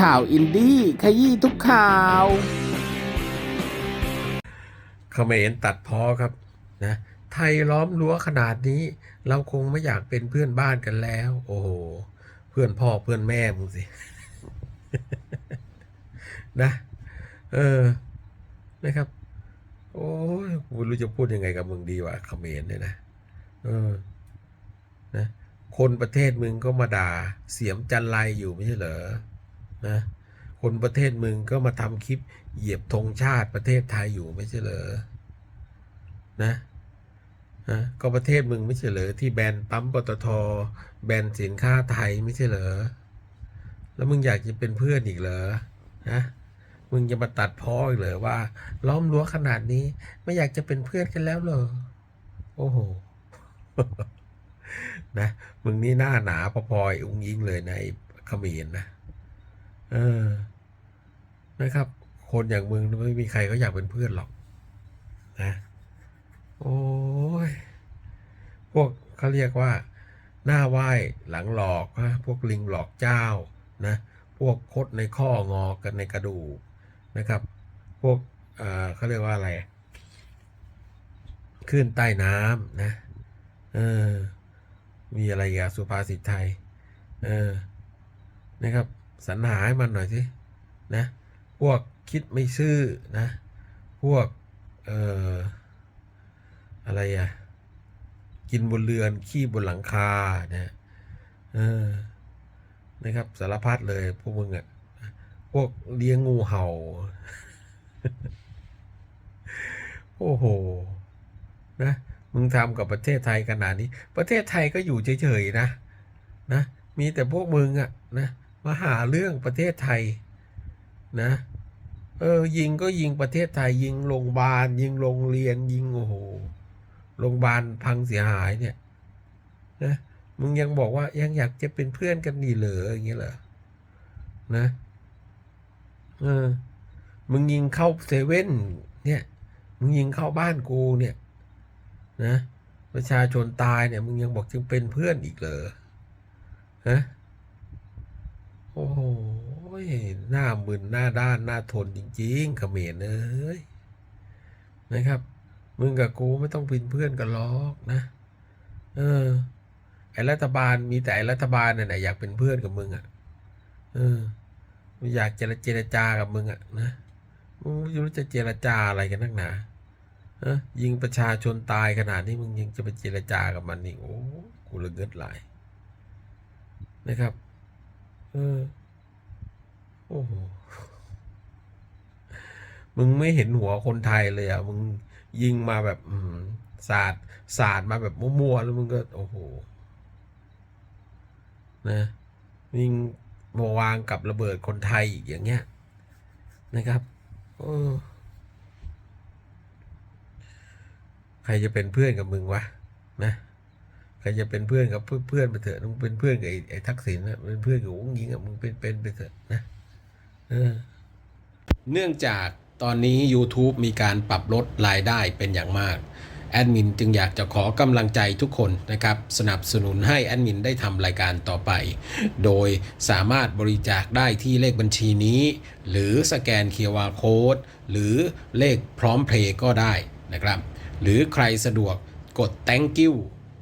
ข่าวอินดี้ขยี้ทุกข่าวเขมรตัดพ้อครับนะไทยล้อมรั้วขนาดนี้ เราคงไม่อยากเป็นเพื่อนบ้านกันแล้ว โอ้โห เพื่อนพ่อเพื่อนแม่มึงสิ นะ เออ นะครับ โอ้ยกูไม่รู้จะพูดยังไงกับมึงดีวะเขมรเนี่ยนะ เออ นะ คนประเทศมึงก็มาด่า เสียมจันไรอยู่ไม่ใช่เหรอ นะคนประเทศมึงก็มาทำคลิปเหยียบธงชาติประเทศไทยอยู่ไม่ใช่เหรอนะนะก็ประเทศมึงไม่ใช่เหรอที่แบนปั๊มปตทแบนสินค้าไทยไม่ใช่เหรอแล้วมึงอยากจะเป็นเพื่อนอีกเหรอนะมึงจะมาตัดพ้ออีกเหรอว่า ล้อมรั้วขนาดนี้ ไม่อยากจะเป็นเพื่อนกันแล้วเหรอโอ้โหนะมึงนี่หน้าหนาพอๆออุ้งยิงเลยในเขมรนะ เออ นะครับ คนอย่างมึงไม่มีใครเขาอยากเป็นเพื่อนหรอก นะ โอ้ย พวกเขาเรียกว่า หน้าไหว้หลังหลอกนะพวกลิงหลอกเจ้า นะ พวกคดในข้องอกันในกระดูกนะครับ พวกเออเขาเรียกว่าอะไรขึ้นใต้น้ำนะ เออ มีอะไรอีกับสุภาษิตไทย เออ นะครับ สรรหาให้มันหน่อยสินะพวกคิดไม่ซื่อนะพวกเอ่ออะไรอะกินบนเรือนขี้บนหลังคาเนะเออนะครับสารพัดเลยพวกมึงอะพวกเลี้ยงงูเห่า โอ้โหนะมึงทำกับประเทศไทยขนาดนี้ ประเทศไทยก็อยู่เฉยๆนะนะมีแต่พวกมึงอะนะ มาหาเรื่องประเทศไทยนะเออยิงก็ยิงประเทศไทย ยิงโรงพยาบาล ยิงโรงเรียนยิงโอ้โหโรงพยาบาลพังเสียหายเนี่ยนะมึงยังบอกว่ายังอยากจะเป็นเพื่อนกันดีเหรออย่างเงี้ยเหรอนะเออมึงยิงเข้าเซเว่นเนี่ยมึงยิงเข้าบ้านกูเนี่ยนะประชาชนตายเนี่ยมึงยังบอกจึงเป็นเพื่อนอีกเหรอฮะ โอ้โหหน้ามึนหน้าด้านหน้าทนจริงๆเขมรเอ้ยนะครับ มึงกับกูไม่ต้องเป็นเพื่อนกันหรอกนะ เออ ไอรัฐบาลมีแต่ไอรัฐบาลเนี่ยอยากเป็นเพื่อนกับมึงอะ่ะ เออมอยากเจรเจรจากับมึงอะ่ะนะมึงไม่รู้จะเจรจาอะไรกันนักหนาเออยิงประชาชนตายขนาดนี้มึงยังจะไปเจรจากับมันนี่โอ้กูละเงิดหลายนะครับ ออ โอ้โห มึงไม่เห็นหัวคนไทยเลยอะ มึงยิงมาแบบ อืมสาดสาดมาแบบมั่วๆแล้วมึงก็ โอ้โห นะยิงมาวางกับระเบิดคนไทยอีกอย่างเงี้ย นะครับเออใครจะเป็นเพื่อนกับมึงวะ นะ ครจะเป็นเพื่อนกับเพื่อนเพื่อนไปเถอะมึงเป็นเพื่อนกับไอ้ไอ้ทักษิณนะเป็นเพื่อนกับอุ้งยิงอะมึงเป็นเป็นไปเถอะนะเนื่องจากตอนนี้ YouTube มีการปรับลดรายได้เป็นอย่างมาก แอดมินจึงอยากจะขอกำลังใจทุกคนนะครับ สนับสนุนให้แอดมินได้ทำรายการต่อไป โดยสามารถบริจาคได้ที่เลขบัญชีนี้ หรือสแกน QR Code หรือเลขพร้อมเพลย์ก็ได้นะครับ หรือใครสะดวกกด thank you